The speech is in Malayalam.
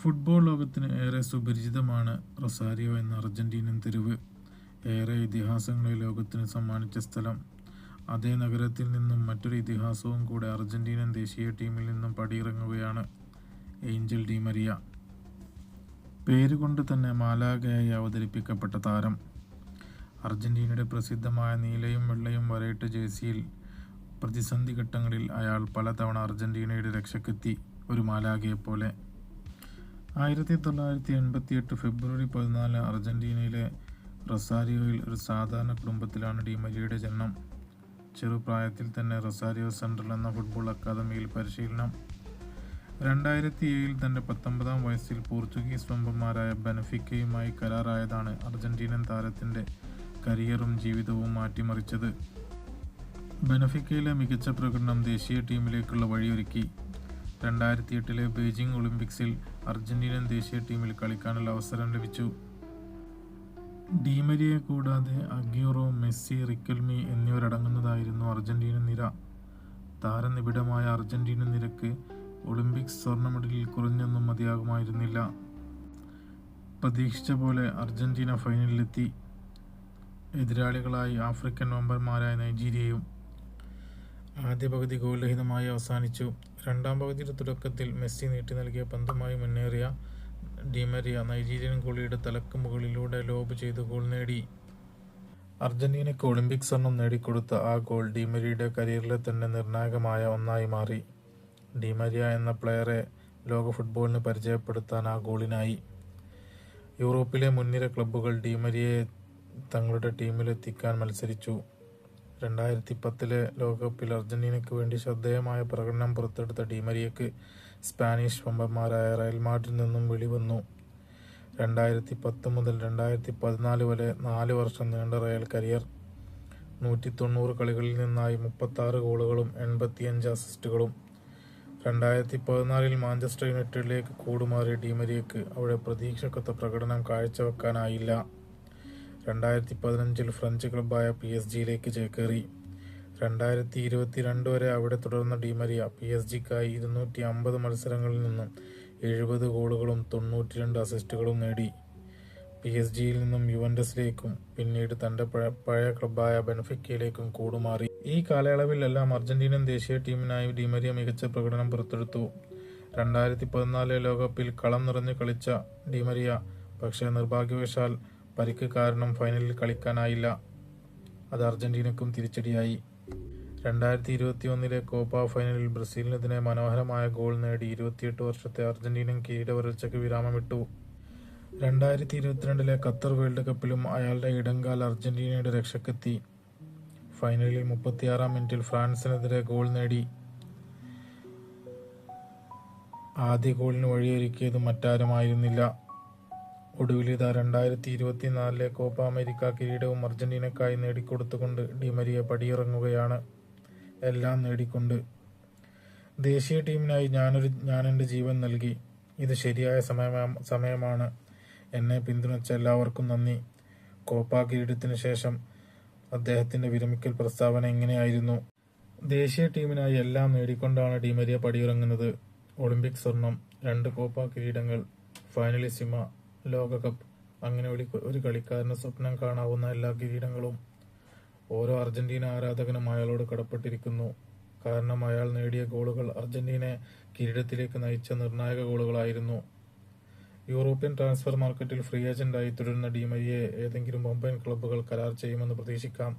ഫുട്ബോൾ ലോകത്തിന് ഏറെ സുപരിചിതമാണ് റൊസാരിയോ എന്ന അർജന്റീനൻ തെരുവ്. ഏറെ ഇതിഹാസങ്ങളെ ലോകത്തിന് സമ്മാനിച്ച സ്ഥലം. അതേ നഗരത്തിൽ നിന്നും മറ്റൊരു ഇതിഹാസവും കൂടെ അർജന്റീനൻ ദേശീയ ടീമിൽ നിന്നും പടിയിറങ്ങുകയാണ് ഏഞ്ചൽ ഡി മരിയ. പേരുകൊണ്ട് തന്നെ മാലാഗയായി അവതരിപ്പിക്കപ്പെട്ട താരം. അർജന്റീനയുടെ പ്രസിദ്ധമായ നീലയും വെള്ളയും വരയിട്ട ജേഴ്സിയിൽ പ്രതിസന്ധി ഘട്ടങ്ങളിൽ അയാൾ പലതവണ അർജന്റീനയുടെ രക്ഷക്കെത്തി ഒരു മാലാഗയെപ്പോലെ ആയിരത്തി തൊള്ളായിരത്തി എൺപത്തി എട്ട് ഫെബ്രുവരി പതിനാല് അർജന്റീനയിലെ റൊസാരിയോയിൽ ഒരു സാധാരണ കുടുംബത്തിലാണ് ഡി മരിയയുടെ ജനനം. ചെറുപ്രായത്തിൽ തന്നെ റൊസാരിയോ സെൻട്രൽ എന്ന ഫുട്ബോൾ അക്കാദമിയിൽ പരിശീലനം. രണ്ടായിരത്തി ഏഴിൽ തന്റെ പത്തൊമ്പതാം വയസ്സിൽ പോർച്ചുഗീസ് വമ്പന്മാരായ ബെനഫിക്കയുമായി കരാറായതാണ് അർജന്റീനൻ താരത്തിന്റെ കരിയറും ജീവിതവും മാറ്റിമറിച്ചത്. ബെനഫിക്കയിലെ മികച്ച പ്രകടനം ദേശീയ ടീമിലേക്കുള്ള വഴിയൊരുക്കി. രണ്ടായിരത്തി എട്ടിലെ ബീജിംഗ് ഒളിമ്പിക്സിൽ അർജന്റീനൻ ദേശീയ ടീമിൽ കളിക്കാനുള്ള അവസരം ലഭിച്ചു. ഡീമരിയെ കൂടാതെ അഗ്യൂറോ മെസ്സി റിക്കൽമി എന്നിവരടങ്ങുന്നതായിരുന്നു അർജന്റീനൻ നിര. താരനിബിഡമായ അർജന്റീനൻ നിരക്ക് ഒളിമ്പിക്സ് സ്വർണ മെഡലിൽ കുറഞ്ഞൊന്നും മതിയാകുമായിരുന്നില്ല. പ്രതീക്ഷിച്ച പോലെ അർജന്റീന ഫൈനലിലെത്തി. എതിരാളികളായി ആഫ്രിക്കൻ വമ്പന്മാരായ നൈജീരിയയും ആദ്യ പകുതി ഗോൽരഹിതമായി അവസാനിച്ചു. രണ്ടാം പകുതിയുടെ തുടക്കത്തിൽ മെസ്സി നീട്ടി നൽകിയ പന്തുമായി മുന്നേറിയ ഡിമരിയ നൈജീരിയൻ ഗോളിയുടെ തലക്ക് മുകളിലൂടെ ലോബ് ചെയ്ത് ഗോൾ നേടി. അർജന്റീനയ്ക്ക് ഒളിമ്പിക് സ്വർണം നേടിക്കൊടുത്ത ആ ഗോൾ ഡിമരിയുടെ കരിയറിലെ തന്നെ നിർണായകമായ ഒന്നായി മാറി. ഡിമരിയ എന്ന പ്ലെയറെ ലോക ഫുട്ബോളിന് പരിചയപ്പെടുത്താൻ ആ ഗോളിനായി. യൂറോപ്പിലെ മുൻനിര ക്ലബ്ബുകൾ ഡിമരിയെ തങ്ങളുടെ ടീമിലെത്തിക്കാൻ മത്സരിച്ചു. രണ്ടായിരത്തി പത്തിലെ ലോകകപ്പിൽ അർജന്റീനയ്ക്ക് വേണ്ടി ശ്രദ്ധേയമായ പ്രകടനം പുറത്തെടുത്ത ഡിമരിയക്ക് സ്പാനിഷ് വമ്പന്മാരായ റയൽ മാഡ്രിൽ നിന്നും വിളിവന്നു. രണ്ടായിരത്തി പത്ത് മുതൽ രണ്ടായിരത്തി പതിനാല് വരെ നാല് വർഷം നീണ്ട റയൽ കരിയർ നൂറ്റി തൊണ്ണൂറ് കളികളിൽ നിന്നായി മുപ്പത്തി ആറ് ഗോളുകളും എൺപത്തിയഞ്ച് അസിസ്റ്റുകളും രണ്ടായിരത്തി പതിനാലിൽ മാഞ്ചസ്റ്റർ യുണൈറ്റഡിലേക്ക് കൂടുമാറിയ ഡിമരിയക്ക് അവിടെ പ്രതീക്ഷക്കൊത്ത പ്രകടനം കാഴ്ചവെക്കാനായില്ല. രണ്ടായിരത്തി പതിനഞ്ചിൽ ഫ്രഞ്ച് ക്ലബ്ബായ പി എസ് ജിയിലേക്ക് ചേക്കേറി രണ്ടായിരത്തി ഇരുപത്തിരണ്ട് വരെ അവിടെ തുടർന്ന ഡിമരിയ പി എസ് ജിക്കായി ഇരുന്നൂറ്റി അമ്പത് മത്സരങ്ങളിൽ നിന്നും എഴുപത് ഗോളുകളും തൊണ്ണൂറ്റിരണ്ട് അസിസ്റ്റുകളും നേടി. പി എസ് ജിയിൽ നിന്നും യുവൻഡസിലേക്കും പിന്നീട് തന്റെ പഴയ ക്ലബ്ബായ ബെനഫിക്കയിലേക്കും കൂടുമാറി. ഈ കാലയളവിലെല്ലാം അർജന്റീനൻ ദേശീയ ടീമിനായി ഡിമരിയ മികച്ച പ്രകടനം പുറത്തെടുത്തു. രണ്ടായിരത്തി പതിനാല് ലോകകപ്പിൽ കളം നിറഞ്ഞു കളിച്ച ഡിമരിയ പക്ഷേ നിർഭാഗ്യവശാൽ പരിക്ക് കാരണം ഫൈനലിൽ കളിക്കാനായില്ല. അത് അർജന്റീനക്കും തിരിച്ചടിയായി. രണ്ടായിരത്തി ഇരുപത്തി ഒന്നിലെ കോപ്പ ഫൈനലിൽ ബ്രസീലിനെതിരെ മനോഹരമായ ഗോൾ നേടി ഇരുപത്തിയെട്ട് വർഷത്തെ അർജന്റീനൻ കിരീട വരൾച്ചയ്ക്ക് വിരാമമിട്ടു. രണ്ടായിരത്തി ഇരുപത്തിരണ്ടിലെ ഖത്തർ വേൾഡ് കപ്പിലും അയാളുടെ ഇടങ്കാൽ അർജന്റീനയുടെ രക്ഷക്കെത്തി. ഫൈനലിൽ മുപ്പത്തിയാറാം മിനിറ്റിൽ ഫ്രാൻസിനെതിരെ ഗോൾ നേടി. ആദ്യ ഗോളിന് വഴിയൊരുക്കിയത് മറ്റാരുമായിരുന്നില്ല. ഒടുവിൽ ഇത് രണ്ടായിരത്തി ഇരുപത്തിനാലിലെ കോപ്പ അമേരിക്ക കിരീടവും അർജന്റീനക്കായി നേടിക്കൊടുത്തുകൊണ്ട് ഡിമരിയ പടിയിറങ്ങുകയാണ്. എല്ലാം നേടിക്കൊണ്ട്. ദേശീയ ടീമിനായി ഞാനൊരു ഞാൻ എന്റെ ജീവൻ നൽകി. ഇത് ശരിയായ സമയ സമയമാണ്. എന്നെ പിന്തുണച്ച എല്ലാവർക്കും നന്ദി. കോപ്പ കിരീടത്തിന് ശേഷം അദ്ദേഹത്തിന്റെ വിരമിക്കൽ പ്രസ്താവന എങ്ങനെയായിരുന്നു? ദേശീയ ടീമിനായി എല്ലാം നേടിക്കൊണ്ടാണ് ഡിമരിയ പടിയിറങ്ങുന്നത്. ഒളിമ്പിക് സ്വർണം രണ്ട് കോപ്പ കിരീടങ്ങൾ ഫൈനലിസിമ ലോകകപ്പ്. അങ്ങനെ ഒരു ഒരു കളിക്കാരന് സ്വപ്നം കാണാവുന്ന എല്ലാ കിരീടങ്ങളും ഓരോ അർജന്റീന ആരാധകനും അയാളോട് കടപ്പെട്ടിരിക്കുന്നു. കാരണം അയാൾ നേടിയ ഗോളുകൾ അർജന്റീനയെ കിരീടത്തിലേക്ക് നയിച്ച നിർണായക ഗോളുകളായിരുന്നു. യൂറോപ്യൻ ട്രാൻസ്ഫർ മാർക്കറ്റിൽ ഫ്രീ ഏജന്റായി തുടരുന്ന ഡിമരിയെ ഏതെങ്കിലും ബൊമ്പൈൻ ക്ലബ്ബുകൾ കരാർ ചെയ്യുമെന്ന് പ്രതീക്ഷിക്കാം.